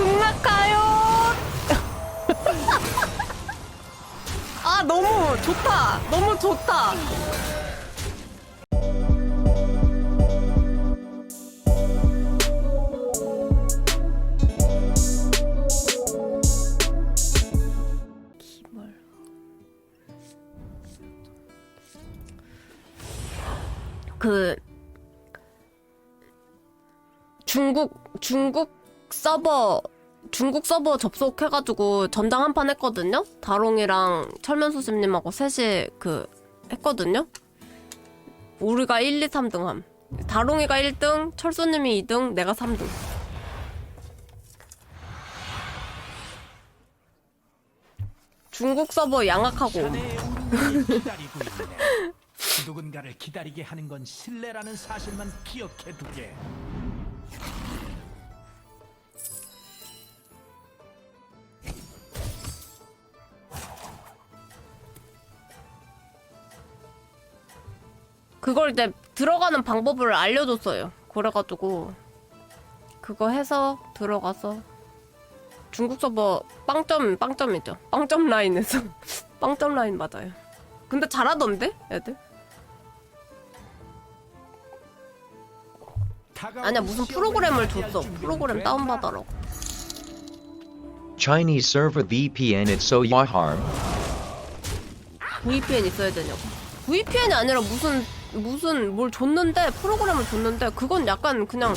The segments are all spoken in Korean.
극락가요. 아 너무 좋다. 너무 좋다. 그 중국 중국 서버 중국 서버 접속해가지고 전장 한 판 했거든요. 다롱이랑 철면수심님하고 셋이 그 했거든요. 우리가 1, 2, 3등 함. 다롱이가 1등, 철수님이 2등, 내가 3등. 중국 서버 양악하고. 누군가를 기다리게 하는 건 신뢰라는 사실만 기억해 두게. 그걸 이제 들어가는 방법을 알려줬어요. 그래가지고 그거 해서 들어가서 중국 서버 빵점 빵점이죠. 빵점 라인에서 빵점 라인 맞아요. 근데 잘하던데 애들? 아니야 무슨 프로그램을 줬어. 프로그램 다운받아라고. Chinese server VPN it's so harm. VPN 있어야 되냐고. VPN이 아니라 무슨 무슨 뭘 줬는데 프로그램을 줬는데 그건 약간 그냥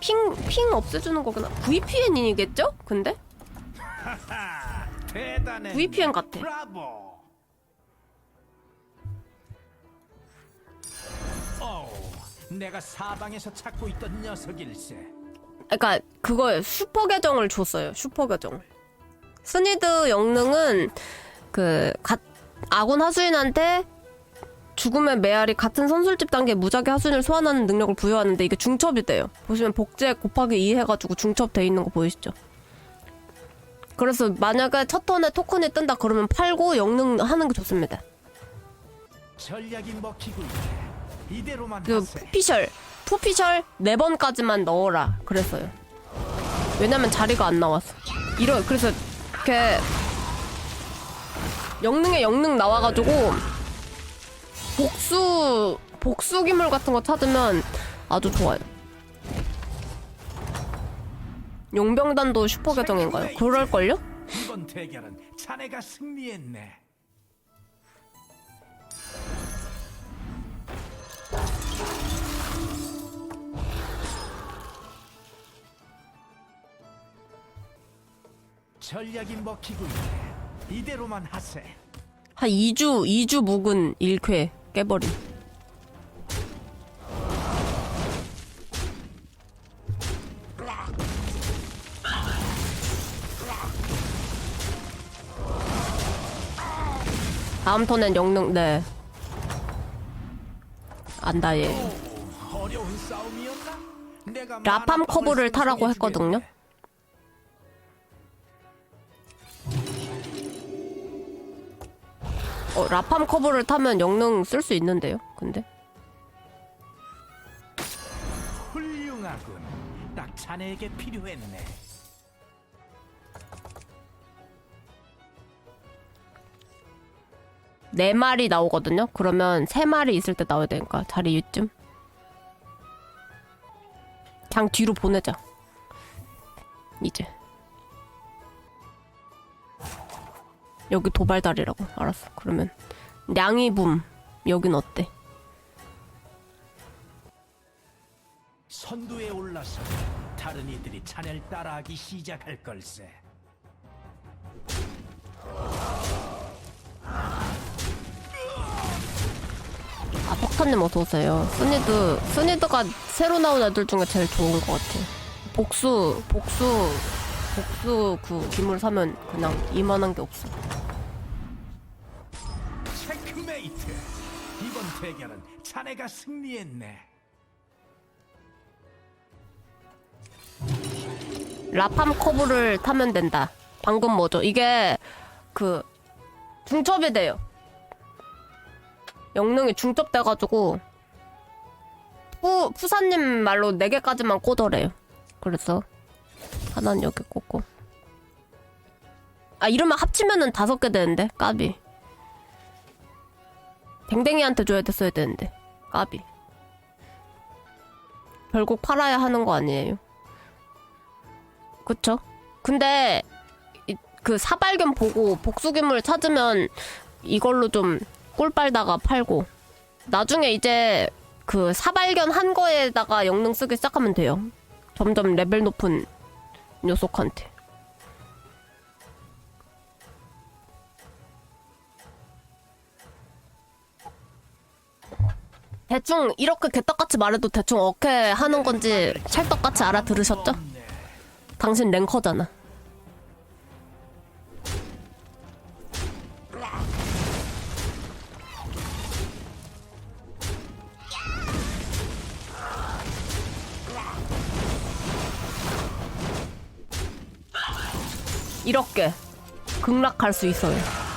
핑 핑 없애주는 거구나. VPN이겠죠? 근데. VPN 같아. 내가 사방에서 찾고 있던 녀석일세. 그러니까 그거에 슈퍼 계정을 줬어요. 슈퍼 계정. 스니드 영능은 그 가, 아군 하수인한테 죽음의 메아리 같은 선술집 단계 무작위 하수인을 소환하는 능력을 부여하는데 이게 중첩이 돼요. 보시면 복제 곱하기 2 해가지고 중첩 돼 있는 거 보이시죠? 그래서 만약에 첫 턴에 토큰이 뜬다 그러면 팔고 영능 하는 게 좋습니다. 전략이 먹히고 있네. 이대로만 그. 푸피셜 푸피셜 네 번까지만 넣어라 그랬어요. 왜냐면 자리가 안 나왔어. 이런 그래서 이렇게 영능에 영능 나와가지고 복수 복수 기물 같은 거 찾으면 아주 좋아요. 용병단도 슈퍼 계정인가요? 그럴걸요? 이번 대결은 자네가 승리했네. 전략이 먹히고 있네. 이대로만 하세. 한 2주 2주 묵은 1쾌 깨버림. 다음 턴엔 영능 네. 안다 얘. 라팜 커브를 타라고 했거든요. 어, 라팜 커브를 타면 영능 쓸 수 있는데요. 근데 훌륭하군. 딱 자네에게 필요했네. 네 마리 나오거든요. 그러면 세 마리 있을 때 나와야 되니까 자리 유쯤. 그냥 뒤로 보내자. 이제. 여기 도발다리라고 알았어. 그러면 냥이붐 여긴 어때? 선두에 올라서 다른 이들이 자네를 따라하기 시작할 걸세. 아 폭탄님 어서 오세요. 스니드 스니드가 새로 나온 애들 중에 제일 좋은 것 같아. 복수 복수 복수 그 기물 사면 그냥 이만한 게 없어. 대결은 자네가 승리했네. 라팜 커브를 타면 된다. 방금 뭐죠? 이게 그 중첩이 돼요. 영능이 중첩돼가지고 푸 푸사님 말로 4개까지만 꽂아래요. 그래서 하나는 여기 꽂고. 아 이러면 합치면은 다섯 개 되는데 까비. 댕댕이한테 줘야 됐어야 되는데 까비. 결국 팔아야 하는 거 아니에요? 그쵸? 근데 이- 그 사발견 보고 복수기물 찾으면 이걸로 좀 꿀 빨다가 팔고 나중에 이제 그 사발견 한 거에다가 영능 쓰기 시작하면 돼요. 점점 레벨 높은 녀석한테. 대충 이렇게 개떡같이 말해도 대충 어떻게 하는 건지 찰떡같이 알아들으셨죠? 당신 랭커잖아. 이렇게 극락할 수 있어요.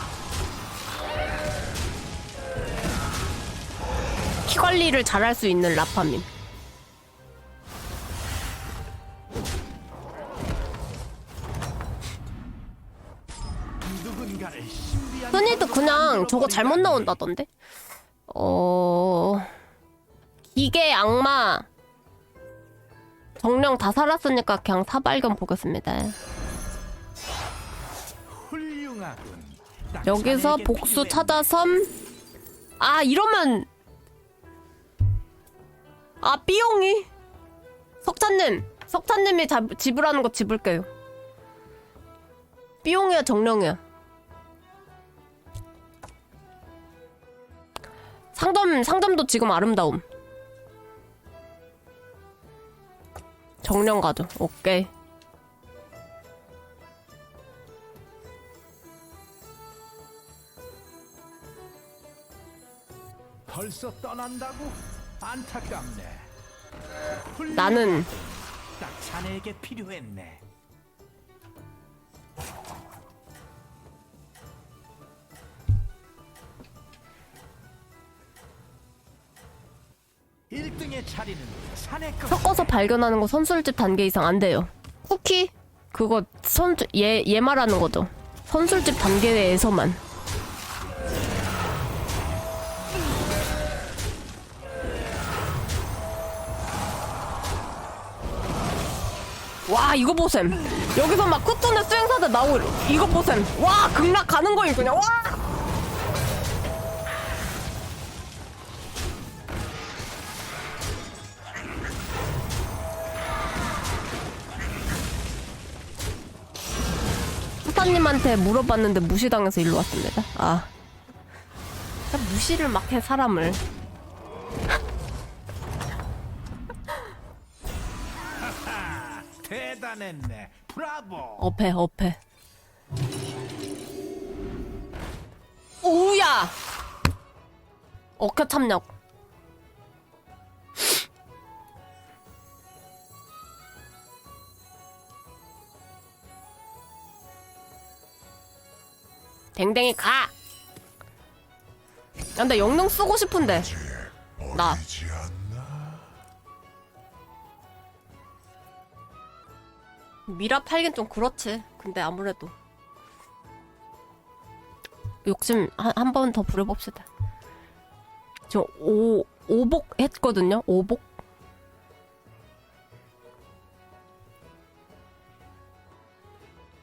관리를 잘할 수 있는 신비한 흔히도 그냥 저거 잘못 나온다던데? 어... 기계 악마 정령 다 살았으니까 그냥 사발견 보겠습니다. 훌륭하군. 딱 여기서 자네에게 복수. 찾아섬 아 이러면 아 삐용이? 석찬님 석찬님이 자, 지불하는 거 지불게요. 삐용이야 정령이야? 상점 상점도 지금 아름다움. 정령 가죠 오케이. 벌써 떠난다고? 안타깝네. 나는 딱 자네에게 필요했네. 일등의 자리는 자네 것. 섞어서 발견하는 거 선술집 단계 이상 안 돼요. 쿠키? 그거 선, 얘, 얘 말하는 거죠. 선술집 단계에서만. 와, 이거 보셈. 여기서 막 쿠톤의 수행사들 나오고, 이거 보셈. 와, 극락 가는 거임, 그냥. 와! 수사님한테 물어봤는데 무시당해서 일로 왔습니다. 아. 무시를 막 해, 사람을. 대단했네. 브라보. 어패, 어패. 오야! 어깨 참력. 댕댕이 가! 야, 나 영능 쓰고 싶은데. 나. 미라 팔긴 좀 그렇지. 근데 아무래도 욕심 한 번 더 부려봅시다. 저 오, 오복 했거든요. 오복.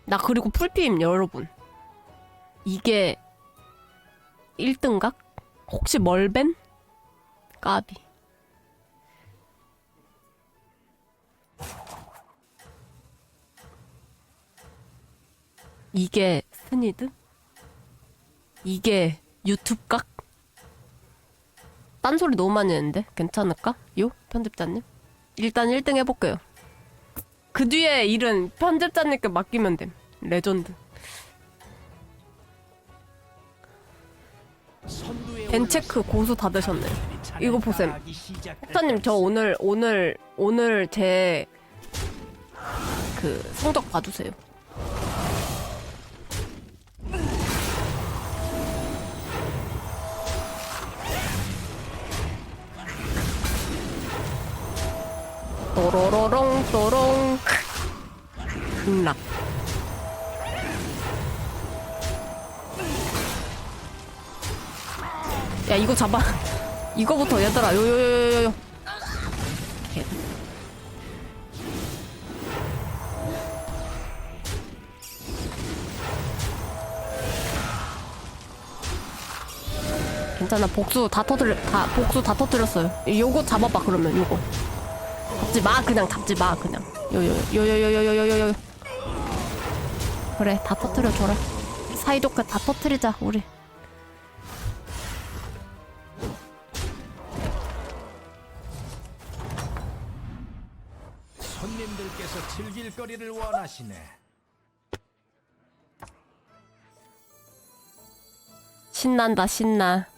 나 그리고 풀피임 여러분. 이게 1등각? 혹시 멀벤? 까비. 이게 스니드? 이게 유튜브 각? 딴소리 너무 많이 했는데 괜찮을까? 요? 편집자님? 일단 1등 해볼게요 그 뒤에 일은 편집자님께 맡기면 됨 레전드 벤체크 고수 다 올라서 이거 보셈. 폭타님 저 오늘 오늘 오늘 제 그 성적 봐주세요 또로로롱 또롱 극락. 야 이거 잡아. 이거부터 얘들아 요요요요요. 개. 괜찮아 복수 다 터뜨려 다 복수 다 터뜨렸어요. 요거 잡아봐 그러면 요거. 잡지 마 그냥 잡지 마 그냥. 요요요요요요요요요. 그래 다 터뜨려 줘라. 사이좋게 다 터뜨리자 우리. 손님들께서 즐길 거리를 원하시네. 신난다 신나.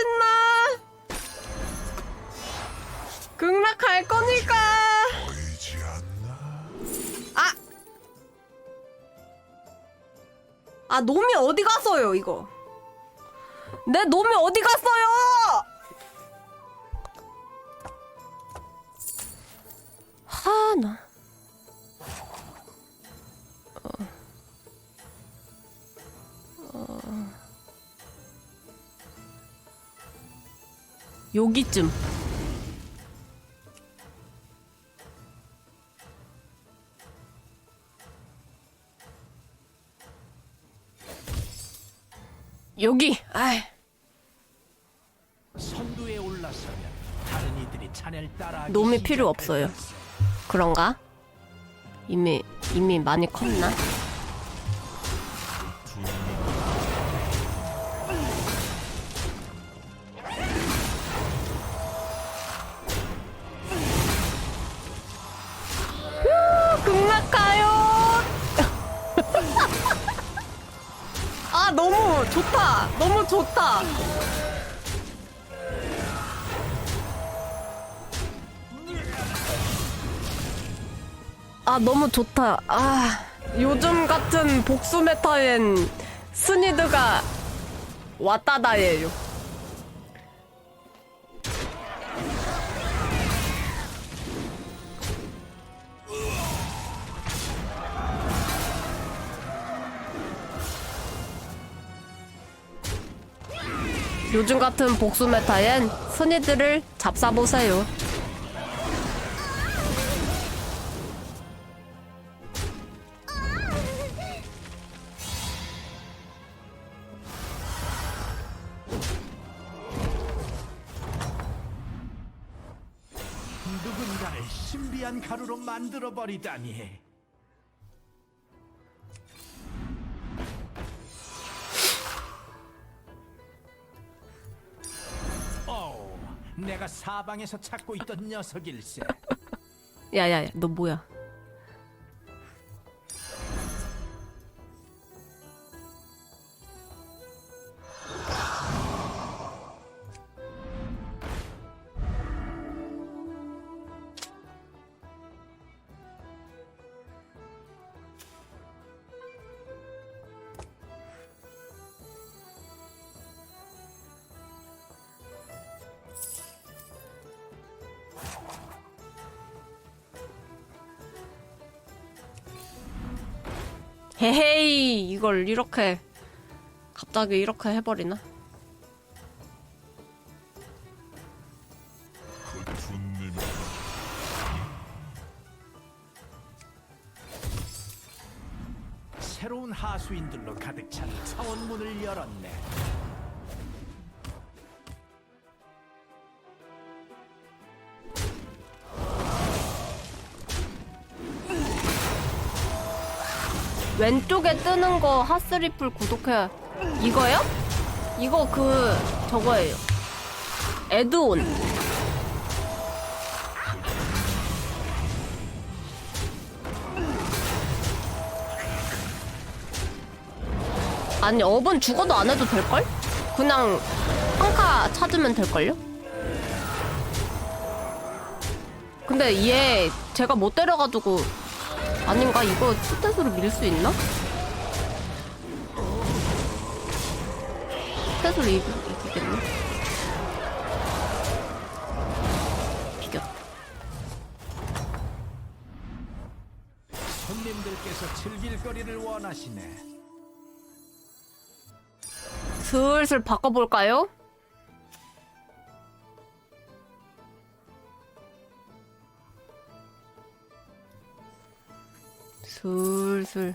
신나. 극락 갈 거니까. 아. 아 놈이 어디 갔어요 이거? 내 놈이 어디 갔어요? 여기쯤. 여기. 아이. 선두에 올라서면 다른 이들이 자네를 따라 놈이 필요 없어요. 그런가? 이미 이미 많이 컸나? 좋다. 아 너무 좋다. 아 요즘 같은 복수 메타엔 스니드가 왔다다예요. 요즘 같은 복수 메타엔 스니드를 잡사보세요. 누군가를 신비한 가루로 만들어 버리다니. 내가 사방에서 찾고 있던 녀석일세. 야야야 너 뭐야? 헤헤이 이걸 이렇게 갑자기 이렇게 해버리나? 왼쪽에 뜨는 거 하스리플 구독해 이거요? 이거 그 저거예요 에드온 아니 업은 죽어도 안 해도 될걸? 그냥 한카 찾으면 될걸요? 근데 얘 제가 못 때려가지고 아닌가? 이거 스탯으로 밀 수 있나? 스탯으로 이기, 이기겠네 이겼다 손님들께서 즐길 거리를 원하시네. 슬슬 바꿔볼까요? 슬슬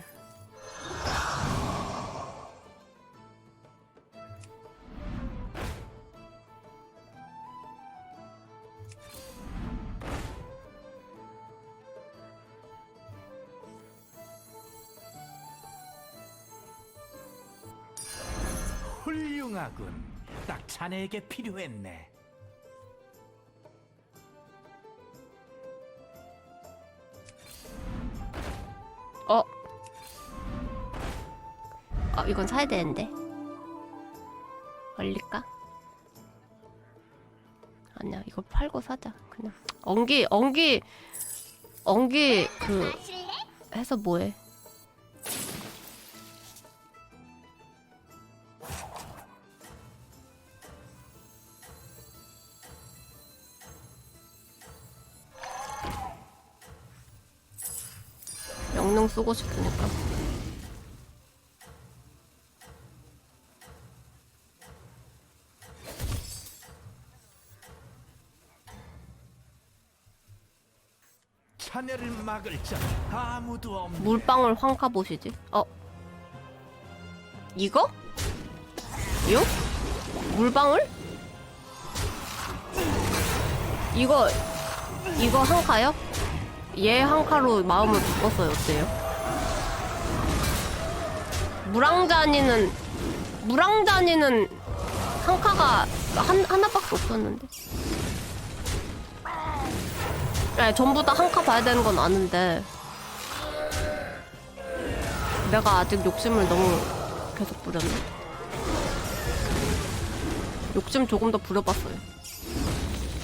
훌륭하군. 딱 자네에게 필요했네. 어? 아 이건 사야 되는데 얼릴까? 아니야 이거 팔고 사자 그냥 엉기 엉기 엉기 그 해서 뭐해 쓰고 싶으니까 자네를 막을 자 아무도 없네. 물방울 황카 보시지 어 이거? 요? 물방울? 이거 이거 한카요? 얘 한카로 마음을 바꿨어요 어때요? 무랑자니는 무랑자니는 한카가 한, 하나밖에 없었는데. 네, 전부 다 한카 봐야 되는 건 아는데. 내가 아직 욕심을 너무 계속 부렸네. 욕심 조금 더 부려봤어요.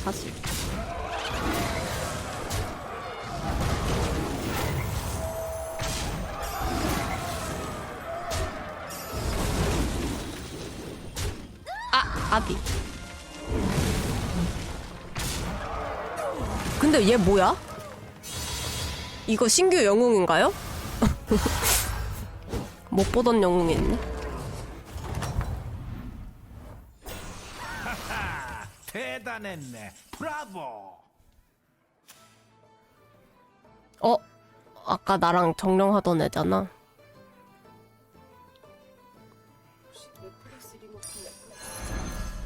사실 아 아비 근데 얘 뭐야? 이거 신규 영웅인가요? 못 보던 영웅이 있네. 아, 대단했네. 브라보. 어? 아까 나랑 정령하던 애잖아.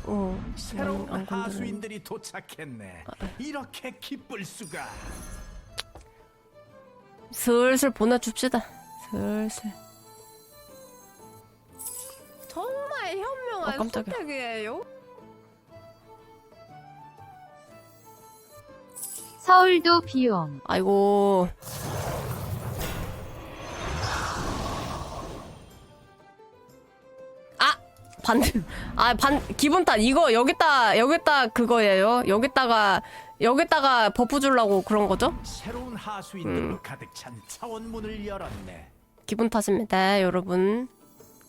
어, 새로운 안, 건드렸네. 하수인들이 도착했네. 이렇게 기쁠 수가. 슬슬 보내줍시다. 슬슬. 정말 현명한 어, 깜짝이야. 선택이에요. 서울도 비옴. 아이고. 아! 반, 아, 반, 기분 탓. 이거, 여기다, 여기다 그거예요. 여기다가, 여기다가 버프 주려고 그런 거죠? 새로운 음. 하수인들로 가득 찬 차원문을 열었네. 기분 탓입니다, 여러분.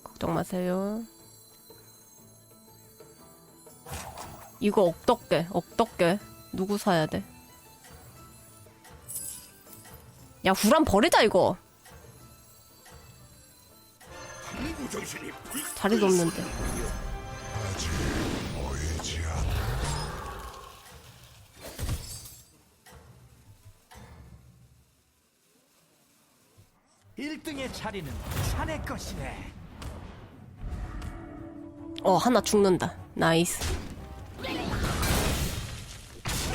걱정 마세요. 이거 억덕게, 억덕게. 누구 사야 돼? 야, 후란 버리자, 이거. 자리도 없는데. 일등의 자리는 자네 것이네. 어, 하나 죽는다. 나이스.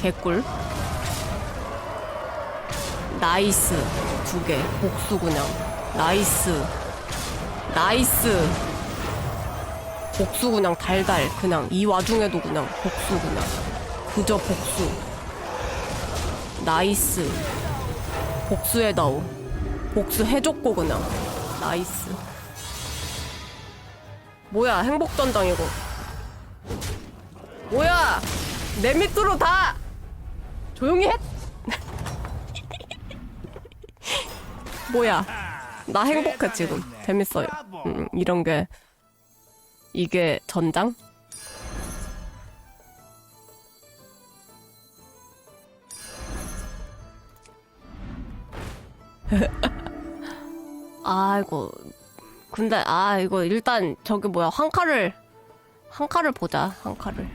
개꿀. 나이스. 두 개. 복수 그냥. 나이스. 나이스. 복수 그냥 달달. 그냥. 이 와중에도 그냥 복수 그냥. 그저 복수. 나이스. 복수해다오. 복수해줬고 그냥. 나이스. 뭐야 행복전장 이거 뭐야? 내 밑으로 다 조용히 해. 뭐야? 나 행복해 지금. 재밌어요. 음, 이런 게 이게 전장? 아이고 근데 아 이거 일단 저기 뭐야 황카를 황카를 보자 황카를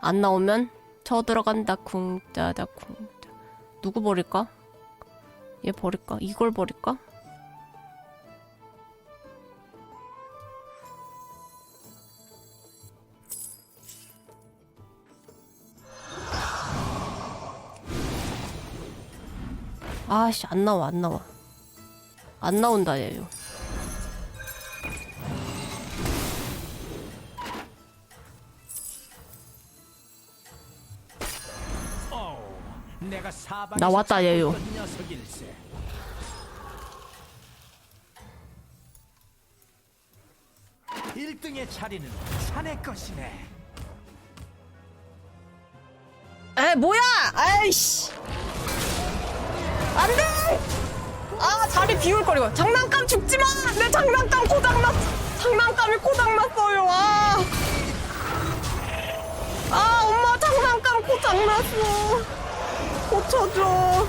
안 나오면 쳐 들어간다 쿵짜자 쿵짜 누구 버릴까? 얘 버릴까? 이걸 버릴까? 아씨 안 나와 안 나와 안 나온다 얘요 나 왔다, 찾고 얘요. 일등의 자리는 자네 것이네. 에 뭐야? 아이씨. 안돼! 아 자리 비울거리고. 장난감 죽지 마! 내 장난감 고장났 장난감이 고장났어요. 아. 아 엄마 장난감 고장났어 고쳐줘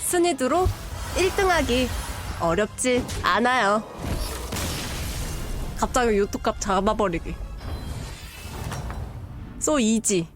스니드로 1등하기 어렵지 않아요. 갑자기 유튜브 값 잡아버리기. so easy.